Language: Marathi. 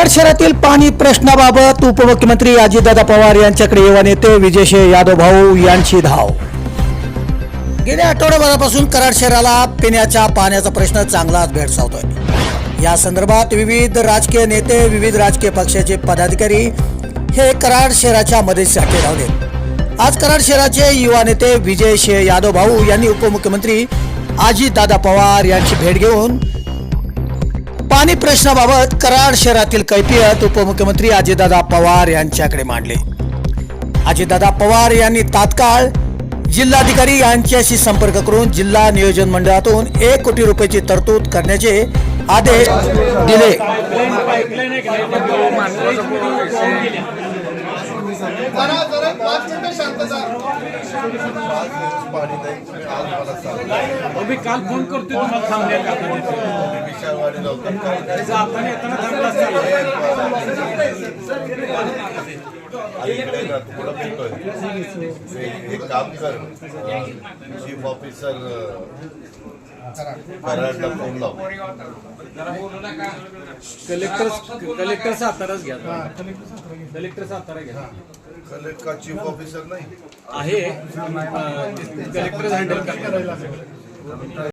कराड शहरातील पाणी प्रश्नाबाबत उपमुख्यमंत्री अजितदादा पवार यांच्याकडे युवा नेते विजयशे यादव भाऊ यांची धाव. गेल्या आठवड्याभरापासून कराड शहराला पिण्याच्या पाण्याचा प्रश्न चांगलाच भेडसावतोय. या संदर्भात विविध राजकीय नेते विविध राजकीय पक्षाचे पदाधिकारी हे कराड शहराच्या मदतीसाठी धावले. आज कराड शहराचे युवा नेते विजय शे यादव भाऊ यांनी उपमुख्यमंत्री अजितदादा पवार यांची भेट घेऊन पाणी प्रश्नाबाबत कराड शहरातील कैफियत उपमुख्यमंत्री अजितदादा पवार यांच्याकडे मांडले. अजितदादा पवार यांनी तात्काळ जिल्हाधिकारी यांच्याशी संपर्क करून जिल्हा नियोजन मंडळातून एक कोटी रुपयाची तरतूद करण्याचे आदेश दिले. पाच शांतता पाणी नाही आज मला सांग मी काल फोन करतोय तुम्हाला थांबल्या का विशालवाडी लवकर काय नाही. जाताना येताना थांबला इकडे ना तू कुठं फिरतोय एक- काम कर. चीफ ऑफिसर कराडला फोन लाव. कलेक्टर कलेक्टर साताराच घ्या. कलेक्टर सातारा घ्या. कलेक्ट का चीफ ऑफिसर नाही? आहे. कलेक्टर हँडल करतात.